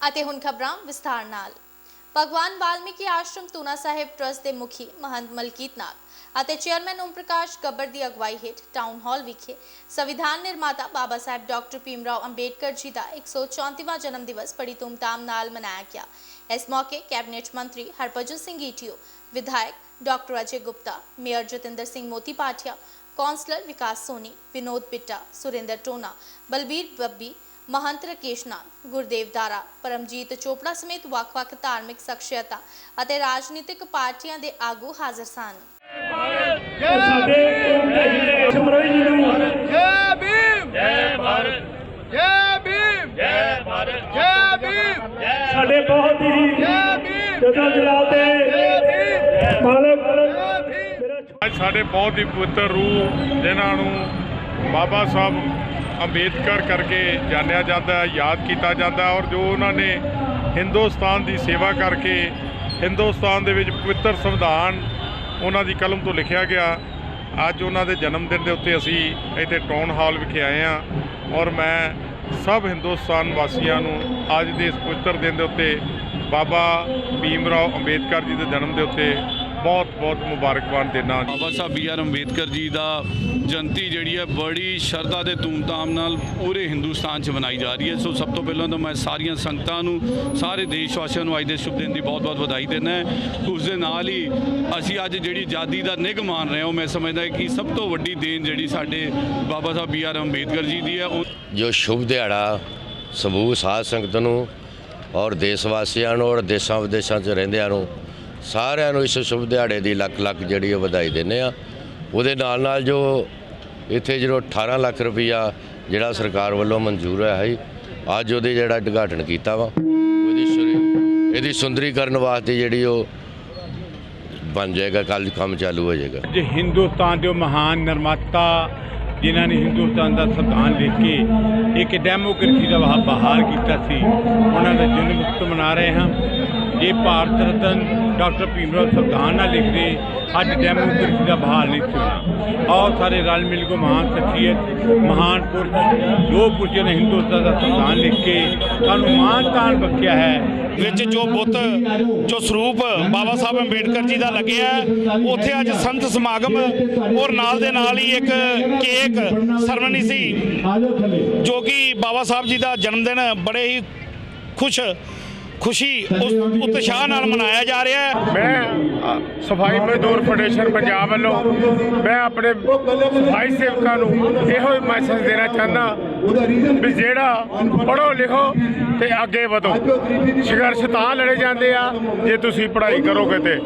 ਅਤੇ ਹੁਣ ਖਬਰਾਂ ਵਿਸਥਾਰ ਨਾਲ। ਭਗਵਾਨ ਵਾਲਮੀਕੀ ਆਸ਼ਰਮ ਤੂਨਾ ਸਾਹਿਬ ਟਰਸਟ ਦੇ ਮੁਖੀ ਮਹੰਤ ਮਲਕੀਤ ਨਾਥ ਅਤੇ ਚੇਅਰਮੈਨ ਓਮ ਪ੍ਰਕਾਸ਼ ਗੱਬਰ ਦੀ ਅਗਵਾਈ ਹੇਠ ਟਾਊਨ ਹਾਲ ਵਿਖੇ ਸੰਵਿਧਾਨ ਨਿਰਮਾਤਾ ਬਾਬਾ ਸਾਹਿਬ ਡਾਕਟਰ ਭੀਮ ਰਾਓ ਅੰਬੇਡਕਰ ਜੀ ਦਾ 134ਵਾਂ ਜਨਮ ਦਿਵਸ ਬੜੀ ਧੂਮਧਾਮ ਨਾਲ ਮਨਾਇਆ ਗਿਆ। ਇਸ ਮੌਕੇ ਕੈਬਨਿਟ ਮੰਤਰੀ ਹਰਭਜਨ ਸਿੰਘ ਈਟੀਓ, ਵਿਧਾਇਕ doctor Ajay Gupta, mayor Jatinder Singh Moti Pathia, councillor Vikas Soni, Vinod Pitta, Surinder Tona, Balbir Babbi Mahant Rakesh Nath Gurdev Dara Paramjit Chopra ਸਮੇਤ ਵੱਖ-ਵੱਖ ਧਾਰਮਿਕ ਸ਼ਖਸੀਅਤਾਂ ਅਤੇ ਰਾਜਨੀਤਿਕ ਪਾਰਟੀਆਂ ਦੇ ਆਗੂ ਹਾਜ਼ਰ ਸਨ। ਸਾਡੇ ਕੌਮ ਦੇ ਹੀਰੇ ਸਿਮਰਨ ਜੀ ਨੂੰ ਜੈ ਭੀਮ। ਜੈ ਭਾਰਤ। ਜੈ ਭੀਮ। ਜੈ ਭਾਰਤ। ਜੈ ਭੀਮ। ਸਾਡੇ ਬਹੁਤ ਹੀ ਜੈ ਭੀਮ। ਜਦੋਂ ਜਲਾਤੇ ਜੈ ਭੀਮ। ਮਾਲਕ। ਜੈ ਭੀਮ। ਮੇਰਾ ਅੱਜ ਸਾਡੇ ਬਹੁਤ ਹੀ ਪਵਿੱਤਰ ਰੂਹ ਜਿਨ੍ਹਾਂ ਨੂੰ ਬਾਬਾ ਸਾਹਿਬ ਅੰਬੇਦਕਰ ਕਰਕੇ ਜਾਣਿਆ ਜਾਂਦਾ ਯਾਦ ਕੀਤਾ ਜਾਂਦਾ ਔਰ ਜੋ ਉਹਨਾਂ ਨੇ ਹਿੰਦੁਸਤਾਨ ਦੀ ਸੇਵਾ ਕਰਕੇ ਹਿੰਦੁਸਤਾਨ ਦੇ ਵਿੱਚ ਪਵਿੱਤਰ ਸੰਵਿਧਾਨ ਉਹਨਾਂ ਦੀ ਕਲਮ ਤੋਂ ਲਿਖਿਆ ਗਿਆ, ਅੱਜ ਉਹਨਾਂ ਦੇ ਜਨਮ ਦਿਨ ਦੇ ਉੱਤੇ ਅਸੀਂ ਇੱਥੇ ਟਾਊਨ ਹਾਲ ਵਿਖੇ ਆਏ ਹਾਂ ਔਰ ਮੈਂ ਸਭ ਹਿੰਦੁਸਤਾਨ ਵਾਸੀਆਂ ਨੂੰ ਅੱਜ ਦੇ ਇਸ ਪਵਿੱਤਰ ਦਿਨ ਦੇ ਉੱਤੇ ਬਾਬਾ ਭੀਮ ਰਾਓ ਅੰਬੇਦਕਰ ਜੀ ਦੇ ਜਨਮ ਦੇ ਉੱਤੇ ਬਹੁਤ ਬਹੁਤ ਮੁਬਾਰਕਬਾਦ ਦਿੰਦਾ ਬਾਬਾ ਸਾਹਿਬ ਬੀ ਆਰ ਅੰਬੇਦਕਰ ਜੀ ਦਾ ਜਯੰਤੀ ਜਿਹੜੀ ਹੈ ਬੜੀ ਸ਼ਰਧਾ ਤੇ ਧੂਮਧਾਮ ਨਾਲ ਪੂਰੇ ਹਿੰਦੁਸਤਾਨ 'ਚ ਮਨਾਈ ਜਾ ਰਹੀ ਹੈ। ਸੋ ਸਭ ਤੋਂ ਪਹਿਲਾਂ ਤਾਂ ਮੈਂ ਸਾਰੀਆਂ ਸੰਗਤਾਂ ਨੂੰ ਸਾਰੇ ਦੇਸ਼ ਵਾਸੀਆਂ ਨੂੰ ਅੱਜ ਦੇ ਸ਼ੁਭ ਦਿਨ ਦੀ ਬਹੁਤ-ਬਹੁਤ ਵਧਾਈ ਦਿੰਦਾ ਹੈ। ਉਸ ਦੇ ਨਾਲ ਹੀ ਅਸੀਂ ਅੱਜ ਜਿਹੜੀ ਆਜ਼ਾਦੀ ਦਾ ਨਿੱਘ ਮਾਣ ਰਹੇ ਹਾਂ ਉਹ ਮੈਂ ਸਮਝਦਾ ਕਿ ਸਭ ਤੋਂ ਵੱਡੀ ਦੇਣ ਜਿਹੜੀ ਸਾਡੇ ਬਾਬਾ ਸਾਹਿਬ ਬੀ ਆਰ ਅੰਬੇਦਕਰ ਜੀ ਦੀ ਹੈ ਉਹ ਜੋ ਸ਼ੁਭ ਦਿਹਾੜਾ ਸਮੂਹ ਸਾਧ ਸੰਗਤ ਨੂੰ ਔਰ ਦੇਸ਼ ਵਾਸੀਆਂ ਨੂੰ ਔਰ ਦੇਸ਼ਾਂ ਵਿਦੇਸ਼ਾਂ 'ਚ ਰਹਿੰਦਿਆਂ ਨੂੰ ਸਾਰਿਆਂ ਨੂੰ ਇਸ ਸ਼ੁਭ ਦਿਹਾੜੇ ਦੀ ਲੱਖ ਲੱਖ ਜਿਹੜੀ ਉਹ ਵਧਾਈ ਦਿੰਦੇ ਆ ਉਹਦੇ ਨਾਲ ਨਾਲ ਜੋ ਇੱਥੇ ਜਿਹੜਾ 18 ਲੱਖ ਰੁਪਈਆ ਜਿਹੜਾ ਸਰਕਾਰ ਵੱਲੋਂ ਮਨਜ਼ੂਰ ਹੋਇਆ ਹੈ ਅੱਜ ਉਹਦੇ ਜਿਹੜਾ ਉਦਘਾਟਨ ਕੀਤਾ ਵਾ। ਉਹਦੀ ਇਹਦੀ ਸੁੰਦਰੀਕਰਨ ਵਾਸਤੇ ਜਿਹੜੀ ਉਹ ਬਣ ਜਾਏਗਾ ਕੱਲ ਕੰਮ ਚਾਲੂ ਹੋ ਜਾਏਗਾ। ਅੱਜ ਹਿੰਦੁਸਤਾਨ ਦੇ ਮਹਾਨ ਨਿਰਮਾਤਾ ਜਿਨ੍ਹਾਂ ਨੇ ਹਿੰਦੁਸਤਾਨ ਦਾ ਸੰਵਿਧਾਨ ਲਿਖ ਕੇ ਇੱਕ ਡੈਮੋਕ੍ਰੇਸੀ ਦਾ ਬਹਾਰ ਕੀਤਾ ਸੀ, ਉਹਨਾਂ ਦਾ ਜਨਮ ਉਤਸਵ ਮਨਾ ਰਹੇ ਹਾਂ। ਇਹ ਭਾਰਤ ਰਤਨ ਡਾਕਟਰ ਭੀਮਰਾਓ ਸੰਵਿਧਾਨ ਨਾਲ ਲਿਖਦੇ, ਅੱਜ ਡੈਮੋਕ੍ਰੇਸੀ ਦਾ ਬਹਾਲ ਨਹੀਂ ਸੀ ਆਓ ਸਾਰੇ ਰਲ ਮਿਲ ਕੇ ਮਹਾਨ ਸ਼ਖਸੀਅਤ ਮਹਾਨ ਪੁਰਸ਼, ਜੋ ਪੁਰਸ਼ਾਂ ਨੇ ਹਿੰਦੁਸਤਾਨ ਦਾ ਸੰਵਿਧਾਨ ਲਿਖ ਕੇ ਸਾਨੂੰ ਮਾਨ ਤਾਨ ਬਖਸ਼ਿਆ ਹੈ। ਵਿੱਚ ਜੋ ਬੁੱਤ, ਜੋ ਸਰੂਪ ਬਾਬਾ ਸਾਹਿਬ ਅੰਬੇਡਕਰ ਜੀ ਦਾ ਲੱਗਿਆ, ਉੱਥੇ ਅੱਜ ਸੰਤ ਸਮਾਗਮ ਔਰ ਨਾਲ ਦੇ ਨਾਲ ਹੀ ਇੱਕ ਕੇਕ ਸਰਮਨੀ ਸੀ, ਜੋ ਕਿ ਬਾਬਾ ਸਾਹਿਬ ਜੀ ਦਾ ਜਨਮ ਦਿਨ ਬੜੇ ਹੀ ਖੁਸ਼ ਖੁਸ਼ੀ ਉਸ ਉਤਸ਼ਾਹ ਨਾਲ ਮਨਾਇਆ ਜਾ ਰਿਹਾ ਹੈ। ਮੈਂ ਸਫ਼ਾਈ ਮਜ਼ਦੂਰ ਫੈਡਰੇਸ਼ਨ ਪੰਜਾਬ ਵੱਲੋਂ ਮੈਂ ਆਪਣੇ ਸਫ਼ਾਈ ਸੇਵਕਾਂ ਨੂੰ ਇਹੋ ਹੀ ਮੈਸੇਜ ਦੇਣਾ ਚਾਹੁੰਦਾ ਵੀ ਜਿਹੜਾ ਪੜ੍ਹੋ ਲਿਖੋ ਤੇ ਅੱਗੇ ਵਧੋ। ਸੰਘਰਸ਼ ਤਾਂ ਲੜੇ ਜਾਂਦੇ ਆ, ਜੇ ਤੁਸੀਂ ਪੜ੍ਹਾਈ ਕਰੋਗੇ ਤੇ।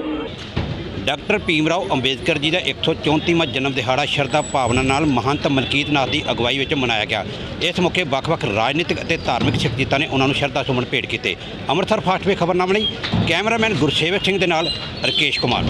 ਡਾਕਟਰ ਭੀਮ ਰਾਓ ਅੰਬੇਦਕਰ ਜੀ ਦਾ 134ਵਾਂ ਜਨਮ ਦਿਹਾੜਾ ਸ਼ਰਧਾ ਭਾਵਨਾ ਨਾਲ ਮਹੰਤ ਮਲਕੀਤ ਨਾਥ ਦੀ ਅਗਵਾਈ ਵਿੱਚ ਮਨਾਇਆ ਗਿਆ। ਇਸ ਮੌਕੇ ਵੱਖ-ਵੱਖ ਰਾਜਨੀਤਿਕ ਅਤੇ ਧਾਰਮਿਕ ਸ਼ਖਸੀਅਤਾਂ ਨੇ ਉਹਨਾਂ ਨੂੰ ਸ਼ਰਧਾ ਸੁਮਨ ਭੇਟ ਕੀਤੇ। ਅੰਮ੍ਰਿਤਸਰ ਫਾਸਟਵੇ ਖਬਰਨਾਮਾ ਲਈ ਕੈਮਰਾਮੈਨ ਗੁਰਸੇਵਕ ਸਿੰਘ ਦੇ ਨਾਲ ਰਕੇਸ਼ ਕੁਮਾਰ।